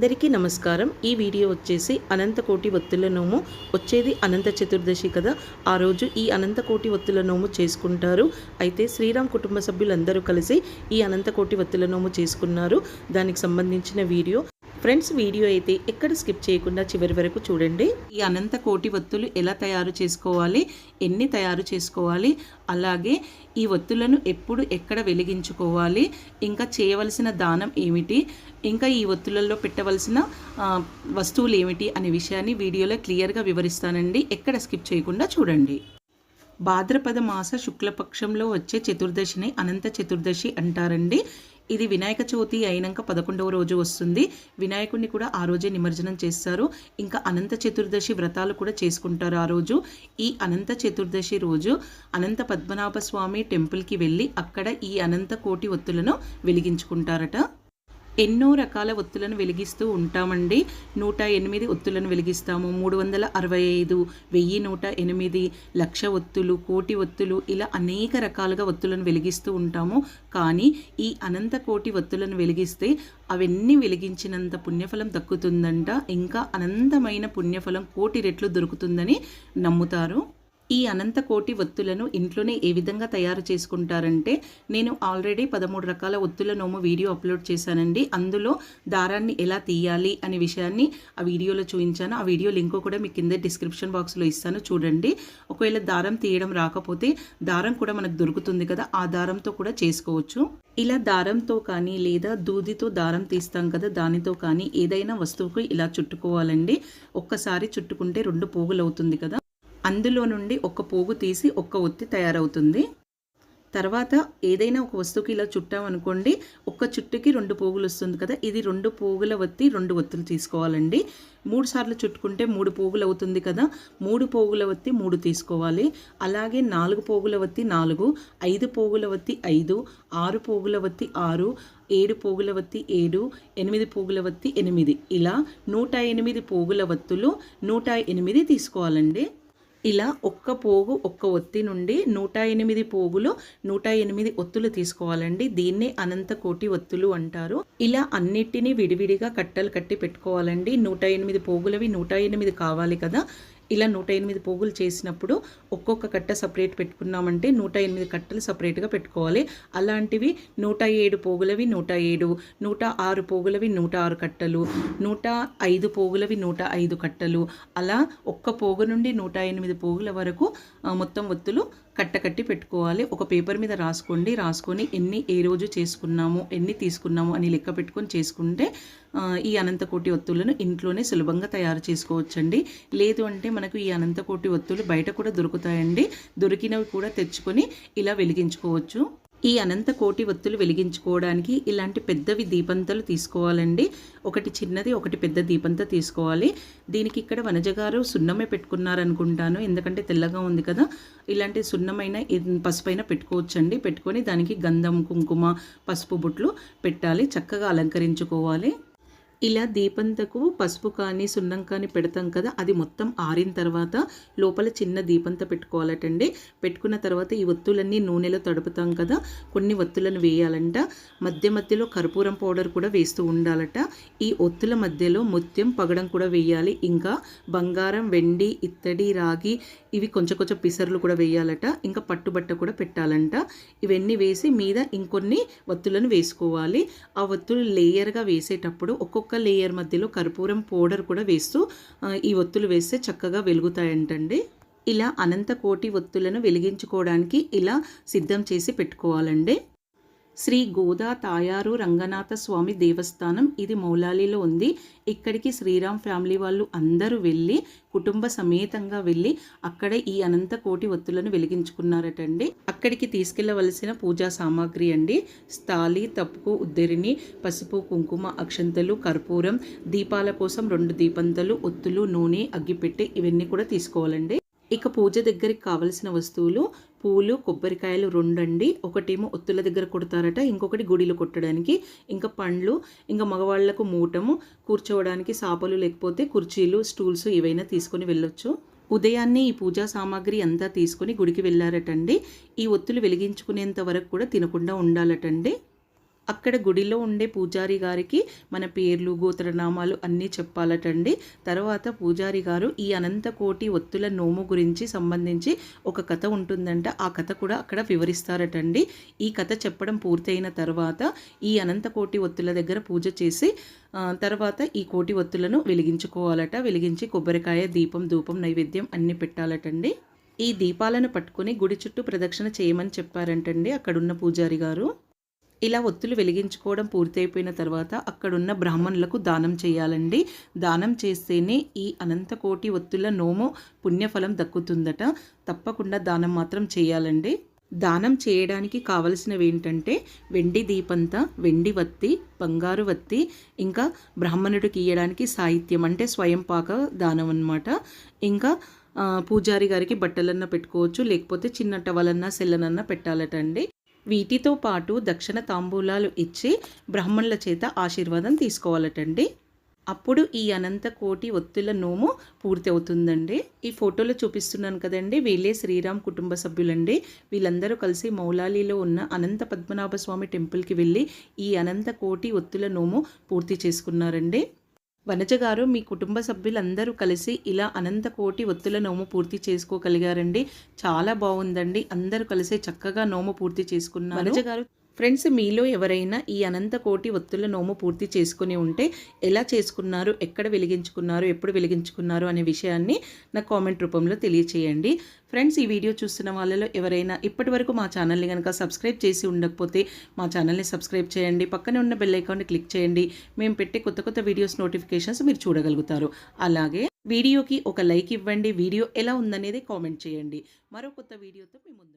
అందరికీ నమస్కారం. ఈ వీడియో వచ్చేసి అనంతకోటి ఒత్తుల నోము. వచ్చేది అనంత చతుర్దశి కదా. ఆ రోజు ఈ అనంతకోటి ఒత్తుల నోము చేసుకుంటారు. అయితే శ్రీరామ్ కుటుంబ సభ్యులందరూ కలిసి ఈ అనంతకోటి ఒత్తుల నోము చేసుకున్నారు. దానికి సంబంధించిన వీడియో ఫ్రెండ్స్ వీడియో అయితే ఎక్కడ స్కిప్ చేయకుండా చివరి వరకు చూడండి. ఈ అనంత కోటి ఒత్తులు ఎలా తయారు చేసుకోవాలి ఎన్ని తయారు చేసుకోవాలి అలాగే ఈ ఒత్తులను ఎప్పుడు ఎక్కడ వెలిగించుకోవాలి ఇంకా చేయవలసిన దానం ఏమిటి ఇంకా ఈ ఒత్తులలో పెట్టవలసిన వస్తువులు ఏమిటి అనే విషయాన్ని వీడియోలో క్లియర్గా వివరిస్తానండి. ఎక్కడ స్కిప్ చేయకుండా చూడండి. భాద్రపద మాస శుక్లపక్షంలో వచ్చే చతుర్దశిని అనంత చతుర్దశి అంటారండి. ఇది వినాయక చవితి అయినాక పదకొండవ రోజు వస్తుంది. వినాయకుడిని కూడా ఆ రోజే నిమజ్జనం చేస్తారు. ఇంకా అనంత చతుర్దశి వ్రతాలు కూడా చేసుకుంటారు ఆ రోజు. ఈ అనంత చతుర్దశి రోజు అనంత పద్మనాభ స్వామి టెంపుల్కి వెళ్ళి అక్కడ ఈ అనంత కోటి ఒత్తులను వెలిగించుకుంటారట. ఎన్నో రకాల ఒత్తులను వెలిగిస్తూ ఉంటామండి. నూట ఎనిమిది ఒత్తులను వెలిగిస్తాము. మూడు వందల అరవై ఐదు వెయ్యి నూట ఎనిమిది లక్ష ఒత్తులు కోటి ఒత్తులు ఇలా అనేక రకాలుగా ఒత్తులను వెలిగిస్తూ ఉంటాము. కానీ ఈ అనంత కోటి ఒత్తులను వెలిగిస్తే అవన్నీ వెలిగించినంత పుణ్యఫలం దక్కుతుందంట. ఇంకా అనంతమైన పుణ్యఫలం కోటి రెట్లు దొరుకుతుందని నమ్ముతారు. ఈ అనంత కోటి ఒత్తులను ఇంట్లోనే ఏ విధంగా తయారు చేసుకుంటారంటే నేను ఆల్రెడీ పదమూడు రకాల ఒత్తుల నోము వీడియో అప్లోడ్ చేశానండి. అందులో దారాన్ని ఎలా తీయాలి అనే విషయాన్ని ఆ వీడియోలో చూపించాను. ఆ వీడియో లింక్ కూడా మీ కింద డిస్క్రిప్షన్ బాక్స్లో ఇస్తాను చూడండి. ఒకవేళ దారం తీయడం రాకపోతే దారం కూడా మనకు దొరుకుతుంది కదా ఆ దారంతో కూడా చేసుకోవచ్చు. ఇలా దారంతో కానీ లేదా దూదితో దారం తీస్తాం కదా దానితో కానీ ఏదైనా వస్తువుకు ఇలా చుట్టుకోవాలండి. ఒక్కసారి చుట్టుకుంటే రెండు పోగులు అవుతుంది కదా. అందులో నుండి ఒక పోగు తీసి ఒక్క ఒత్తి తయారవుతుంది. తర్వాత ఏదైనా ఒక వస్తువుకి ఇలా చుట్టామనుకోండి ఒక్క చుట్టుకి రెండు పోగులు వస్తుంది కదా ఇది రెండు పోగుల వత్తి రెండు ఒత్తులు తీసుకోవాలండి. మూడు సార్లు చుట్టుకుంటే మూడు పోగులు అవుతుంది కదా మూడు పోగుల వత్తి మూడు తీసుకోవాలి. అలాగే నాలుగు పోగుల వత్తి నాలుగు ఐదు పోగుల వత్తి ఐదు ఆరు పోగుల వత్తి ఆరు ఏడు పోగుల వత్తి ఏడు ఎనిమిది పోగుల వత్తి ఎనిమిది. ఇలా నూట ఎనిమిది పోగుల వత్తులు నూట ఎనిమిది తీసుకోవాలండి. ఇలా ఒక్క పోగు ఒక్క ఒత్తి నుండి నూట ఎనిమిది పోగులు నూట ఎనిమిది ఒత్తులు తీసుకోవాలండి. దీన్నే అనంత కోటి ఒత్తులు అంటారు. ఇలా అన్నిటినీ విడివిడిగా కట్టలు కట్టి పెట్టుకోవాలండి. నూట ఎనిమిది పోగులవి నూట ఎనిమిది కావాలి కదా. ఇలా నూట ఎనిమిది పోగులు చేసినప్పుడు ఒక్కొక్క కట్ట సపరేట్ పెట్టుకున్నామంటే నూట ఎనిమిది కట్టలు సపరేట్గా పెట్టుకోవాలి. అలాంటివి నూట ఏడు పోగులవి నూట ఏడు నూట ఆరు పోగులవి నూట ఆరు కట్టలు నూట ఐదు పోగులవి నూట ఐదు కట్టలు. అలా ఒక్క పోగు నుండి నూట ఎనిమిది పోగుల వరకు మొత్తం ఒత్తులు కట్టకట్టి పెట్టుకోవాలి. ఒక పేపర్ మీద రాసుకోండి. రాసుకొని ఎన్ని ఏ రోజు చేసుకున్నాము ఎన్ని తీసుకున్నాము అని లెక్క పెట్టుకొని చేసుకుంటే ఈ అనంతకోటి ఒత్తులను ఇంట్లోనే సులభంగా తయారు చేసుకోవచ్చండి. లేదు అంటే మనకు ఈ అనంతకోటి ఒత్తులు బయట కూడా దొరుకుతాయండి. దొరికినవి కూడా తెచ్చుకొని ఇలా వెలిగించుకోవచ్చు. ఈ అనంత కోటి ఒత్తులు వెలిగించుకోవడానికి ఇలాంటి పెద్దవి దీపంతలు తీసుకోవాలండి. ఒకటి చిన్నది ఒకటి పెద్ద దీపంత తీసుకోవాలి. దీనికి ఇక్కడ వనజగారు సున్నమే పెట్టుకున్నారనుకుంటాను. ఎందుకంటే తెల్లగా ఉంది కదా. ఇలాంటి సున్నమైన పసుపైన పెట్టుకోవచ్చండి. పెట్టుకొని దానికి గంధం కుంకుమ పసుపు బుట్లు పెట్టాలి. చక్కగా అలంకరించుకోవాలి. ఇలా దీపంతకు పసుపు కానీ సున్నం కానీ పెడతాం కదా అది మొత్తం ఆరిన తర్వాత లోపల చిన్న దీపంత పెట్టుకోవాలటండి. పెట్టుకున్న తర్వాత ఈ ఒత్తులన్నీ నూనెలో తడుపుతాం కదా కొన్ని ఒత్తులను వేయాలంట. మధ్య మధ్యలో కర్పూరం పౌడర్ కూడా వేస్తూ ఉండాలట. ఈ ఒత్తుల మధ్యలో ముత్యం పగడం కూడా వేయాలి. ఇంకా బంగారం వెండి ఇత్తడి రాగి ఇవి కొంచెం కొంచెం పిసర్లు కూడా వేయాలట. ఇంకా పట్టుబట్ట కూడా పెట్టాలంట. ఇవన్నీ వేసి మీద ఇంకొన్ని ఒత్తులను వేసుకోవాలి. ఆ ఒత్తులు లేయర్గా వేసేటప్పుడు ఒక్కొక్క లేయర్ మధ్యలో కర్పూరం పౌడర్ కూడా వేస్తూ ఈ ఒత్తులు వేస్తే చక్కగా వెలుగుతాయంటండి. ఇలా అనంత కోటి ఒత్తులను వెలిగించుకోవడానికి ఇలా సిద్ధం చేసి పెట్టుకోవాలండి. శ్రీ గోదా తాయారు రంగనాథ స్వామి దేవస్థానం. ఇది మౌలాలిలో ఉంది. ఇక్కడికి శ్రీరామ్ ఫ్యామిలీ వాళ్ళు అందరూ వెళ్ళి కుటుంబ సమేతంగా వెళ్ళి అక్కడ ఈ అనంత కోటి ఒత్తులను వెలిగించుకున్నారటండి. అక్కడికి తీసుకెళ్ళవలసిన పూజా సామాగ్రి అండి. స్థాలి తప్పుకు ఉద్దరిని పసుపు కుంకుమ అక్షంతలు కర్పూరం దీపాల కోసం రెండు దీపంతలు ఒత్తులు నూనె అగ్గిపెట్టె ఇవన్నీ కూడా తీసుకోవాలండి. ఇక పూజ దగ్గరికి కావలసిన వస్తువులు పూలు కొబ్బరికాయలు రెండండి. ఒకటేమో ఒత్తుల దగ్గర కొడతారట ఇంకొకటి గుడిలో కొట్టడానికి. ఇంకా పండ్లు ఇంకా మగవాళ్ళకు మూటము కూర్చోవడానికి సాపలు లేకపోతే కుర్చీలు స్టూల్స్ ఏవైనా తీసుకొని వెళ్ళొచ్చు. ఉదయాన్నే ఈ పూజా సామాగ్రి అంతా తీసుకొని గుడికి వెళ్ళారటండి. ఈ ఒత్తులు వెలిగించుకునేంత వరకు కూడా తినకుండా ఉండాలటండి. అక్కడ గుడిలో ఉండే పూజారి గారికి మన పేర్లు గోత్రనామాలు అన్నీ చెప్పాలటండి. తర్వాత పూజారి గారు ఈ అనంతకోటి ఒత్తుల నోము గురించి సంబంధించి ఒక కథ ఉంటుందంట. ఆ కథ కూడా అక్కడ వివరిస్తారటండి. ఈ కథ చెప్పడం పూర్తయిన తర్వాత ఈ అనంతకోటి ఒత్తుల దగ్గర పూజ చేసి తర్వాత ఈ కోటి ఒత్తులను వెలిగించుకోవాలట. వెలిగించి కొబ్బరికాయ దీపం ధూపం నైవేద్యం అన్నీ పెట్టాలటండి. ఈ దీపాలను పట్టుకొని గుడి చుట్టూ ప్రదక్షిణ చేయమని చెప్పారంటండి అక్కడున్న పూజారి గారు. ఇలా ఒత్తులు వెలిగించుకోవడం పూర్తయిపోయిన తర్వాత అక్కడున్న బ్రాహ్మణులకు దానం చేయాలండి. దానం చేస్తేనే ఈ అనంతకోటి ఒత్తుల నోము పుణ్యఫలం దక్కుతుందట. తప్పకుండా దానం మాత్రం చేయాలండి. దానం చేయడానికి కావలసినవి ఏంటంటే వెండి దీపంత వెండి వత్తి బంగారు వత్తి ఇంకా బ్రాహ్మణుడికి ఇయ్యడానికి సాహిత్యం అంటే స్వయం పాక దానం అనమాట ఇంకా పూజారి గారికి బట్టలన్నా పెట్టుకోవచ్చు లేకపోతే చిన్న టవలన్నా సెల్లనన్నా పెట్టాలటండి. వీటితో పాటు దక్షిణ తాంబూలాలు ఇచ్చి బ్రాహ్మణుల చేత ఆశీర్వాదం తీసుకోవాలటండి. అప్పుడు ఈ అనంత కోటి ఒత్తుల నోము పూర్తి అవుతుందండి ఈ ఫోటోలో చూపిస్తున్నాను కదండి వీళ్ళే శ్రీరామ్ కుటుంబ సభ్యులండి. వీళ్ళందరూ కలిసి మౌలాలీలో ఉన్న అనంత పద్మనాభ స్వామి టెంపుల్కి వెళ్ళి ఈ అనంత కోటి ఒత్తుల నోము పూర్తి చేసుకున్నారండి. వనజ గారు మీ కుటుంబ సభ్యులందరూ కలిసి ఇలా అనంత కోటి ఒత్తుల నోము పూర్తి చేసుకోగలిగారండి. చాలా బాగుందండి అందరూ కలిసి చక్కగా నోము పూర్తి చేసుకున్నారు. వనజ గారు ఫ్రెండ్స్ మీలో ఎవరైనా ఈ అనంత కోటి ఒత్తుల నోము పూర్తి చేసుకుని ఉంటే ఎలా చేసుకున్నారు ఎక్కడ వెలిగించుకున్నారు ఎప్పుడు వెలిగించుకున్నారు అనే విషయాన్ని నా కామెంట్ రూపంలో తెలియచేయండి. ఫ్రెండ్స్ ఈ వీడియో చూస్తున్న వాళ్ళలో ఎవరైనా ఇప్పటి వరకు మా ఛానల్ని కనుక సబ్స్క్రైబ్ చేసి ఉండకపోతే మా ఛానల్ని సబ్స్క్రైబ్ చేయండి. పక్కనే ఉన్న బెల్ ఐకాన్ని క్లిక్ చేయండి. మేము పెట్టే కొత్త కొత్త వీడియోస్ నోటిఫికేషన్స్ మీరు చూడగలుగుతారు. అలాగే వీడియోకి ఒక లైక్ ఇవ్వండి. వీడియో ఎలా ఉందనేది కామెంట్ చేయండి. మరో కొత్త వీడియోతో మేము ముందు